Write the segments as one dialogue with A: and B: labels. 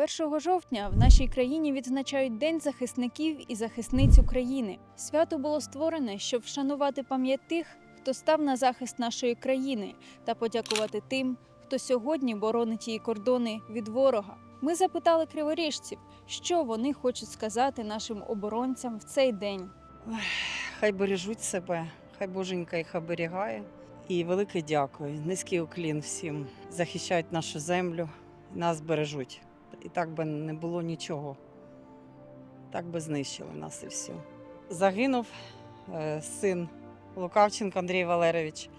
A: 1 жовтня в нашій країні відзначають День захисників і захисниць України. Свято було створене, щоб вшанувати пам'ять тих, хто став на захист нашої країни, та подякувати тим, хто сьогодні боронить її кордони від ворога. Ми запитали криворіжців, що вони хочуть сказати нашим оборонцям в цей день.
B: Хай бережуть себе, хай Боженька їх оберігає. І велике дякую. Низький уклін всім. Захищають нашу землю, нас бережуть І так би не було нічого. Так би знищили нас і все. Загинув е, син Лукавченко Андрій Валерійович,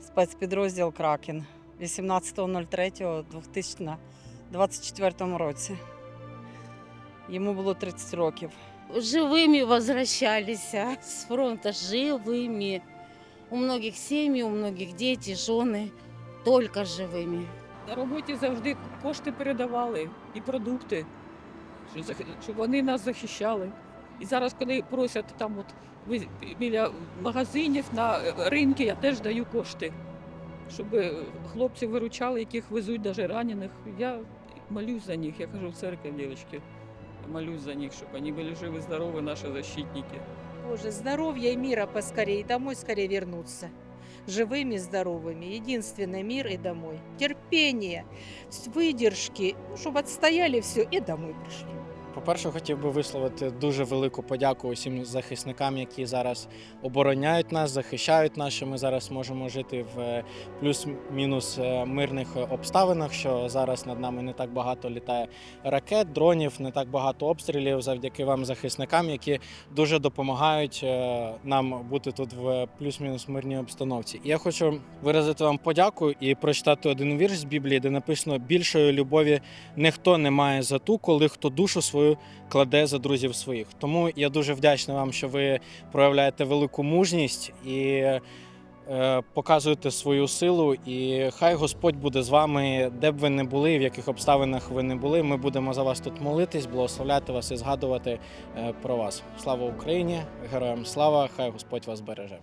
B: спецпідрозділ Кракен 18.03.2024 році. Йому було 30 років.
C: живыми возвращались а, с фронта, живыми. У многих семьи, у многих дети, жены, только живыми.
D: На роботі завжди кошти передавали і продукти, щоб вони нас захищали. І зараз, коли просять там от ви- біля магазинів на е, ринки, я теж даю кошти, щоб е, хлопці виручали, яких везуть навіть ранених. Я молюсь за них, я кажу в церкві, дівчатки, молюсь за них, щоб вони були живі, здорові, наші защитники.
E: Боже, здоровья и мира поскорее, домой скорее вернуться Живыми, здоровыми. Единственный мир и домой. Терпение, с- выдержки, ну, чтобы отстояли все и домой пришли.
F: По-перше, хотів би висловити дуже велику подяку усім захисникам, які зараз обороняють нас, захищають нас, що ми зараз можемо жити в е, плюс-мінус е, мирних обставинах. Що зараз над нами не так багато літає ракет, дронів, не так багато обстрілів завдяки вам, захисникам, які дуже допомагають е, нам бути тут в плюс-мінус мирній обстановці. І я хочу виразити вам подяку і прочитати один вірш з Біблії, де написано більшої любові ніхто не має за ту, коли хто душу свою кладе за друзів своїх. Тому я дуже вдячний вам, що ви проявляєте велику мужність і е, показуєте свою силу. І хай Господь буде з вами, де б ви не були, в яких обставинах ви не були. Ми будемо за вас тут молитись, благословляти вас і згадувати е, про вас. Слава Україні! Героям слава! Хай Господь вас береже.